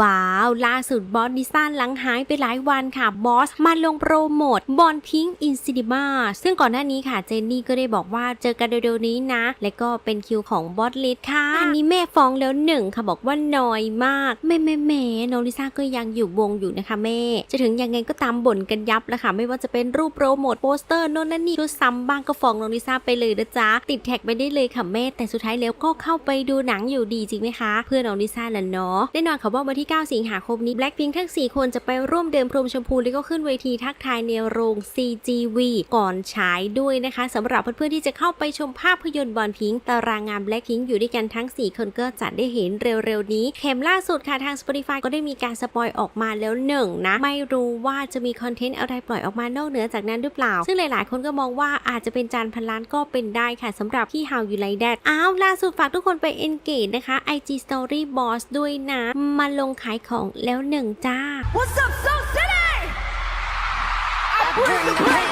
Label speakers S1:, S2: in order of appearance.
S1: ว้าว ล่าสุดบอสดิซ่าหลังหายไปหลายวันค่ะ บอสมาลงโปรโมทบอลพิงอินซินิมาซึ่งก่อนหน้านี้ค่ะเจนนี่ก็ได้บอกว่าเจอกันเร็วๆนี้นะ และก็เป็นคิวของบอสลิสค่ะ อันนี้แม่ฟ้องแล้วหนึ่งค่ะบอกว่าน้อยมากแม่แม่แม่น้องลิซ่าก็ยังอยู่วงอยู่นะคะแม่ จะถึงยังไงก็ตามบ่นกันยับแล้วค่ะไม่ว่าจะเป็นรูปโปรโมทโปสเตอร์โน่นนั่นนี่ชุดซ้ำบ้างก็ฟ้องน้องลิซ่าไปเลยนะจ๊ะติดแท็กไปได้เลยค่ะแม่แต่สุดท้ายแล้วก็เข้าไปดูหนังอยู่ดีจริงไหมคะ เพื่อนน้องลิซ่าละเนาะแน่นอนค่ะว่าวันที่ 9 สิงหาคมนี้ Blackpink ทั้ง 4 คนจะไปร่วมเดินพรมชมพูแล้วก็ขึ้นเวทีทักทายในโรง CGV ก่อนฉายด้วยนะคะสำหรับเพื่อนๆที่จะเข้าไปชมภาพยนตร์บอลพิงตารางงาน Blackpink อยู่ด้วยกันทั้ง 4 คนก็จะได้เห็นเร็วๆนี้ เข็มล่าสุดค่ะทาง Spotify ก็ได้มีการสปอยออกมาแล้วหนึ่งนะ ไม่รู้ว่าจะมีคอนเทนต์อะไรปล่อยออกมานอกเหนือจากนั้นหรือเปล่า ซึ่งหลายๆ คนก็มองว่าอาจจะเป็นจานพันล้านก็เป็นได้ค่ะสำหรับพี่ How You Like That อ้าวล่าสุดฝากทุกคนไป engage นะคะ IG Story Boss ด้วยนะมาลงขายของแล้วหนึ่งจ้า
S2: What's up, Soul City? I bring the pain